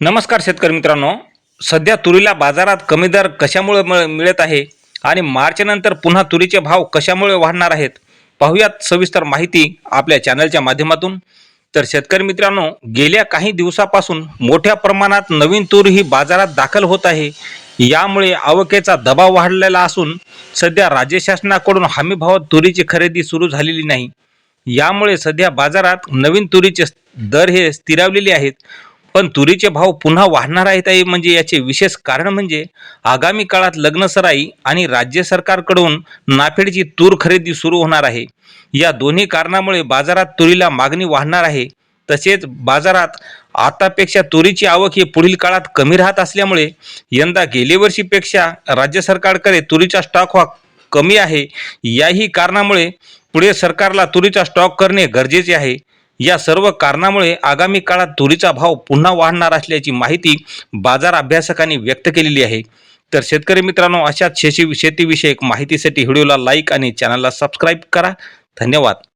नमस्कार शेतकरी मित्रांनो. सध्या तुरीला बाजारात कमी दर कशामुळे मिळत आहे आणि मार्चनंतर पुन्हा तुरीचे भाव कशामुळे वाढणार आहेत पाहूयात सविस्तर माहिती आपल्या चॅनलच्या माध्यमातून. तर शेतकरी मित्रांनो गेल्या काही दिवसापासून मोठ्या प्रमाणात नवीन तूर ही बाजारात दाखल होत आहे. यामुळे आवकेचा दबाव वाढलेला असून सध्या राज्य शासनाकडून हमीभावात तुरीची खरेदी सुरू झालेली नाही. यामुळे सध्या बाजारात नवीन तुरीचे दर हे स्थिरावलेले आहेत. पण तुरीचे भाव पुन्हा वाढणार आहेत आहे म्हणजे याचे विशेष कारण म्हणजे आगामी काळात लग्नसराई आणि राज्य सरकारकडून नाफेडची तूर खरेदी सुरू होणार आहे. या दोन्ही कारणामुळे बाजारात तुरीला मागणी वाढणार आहे. तसेच बाजारात आतापेक्षा तुरीची आवक ही पुढील काळात कमी राहत असल्यामुळे यंदा गेल्या वर्षीपेक्षा राज्य सरकारकडे तुरीचा स्टॉक हा कमी आहे. याही कारणामुळे पुढे सरकारला तुरीचा स्टॉक करणे गरजेचे आहे. या सर्व कारणामुळे आगामी काळात तुरीचा भाव पुन्हा वाढणार असल्याची माहिती बाजार अभ्यासकांनी व्यक्त केलेली आहे. तर शेतकरी मित्रांनो अशाच शेती शेतीविषयक माहितीसाठी व्हिडिओला लाईक आणि चॅनलला सबस्क्राईब करा. धन्यवाद.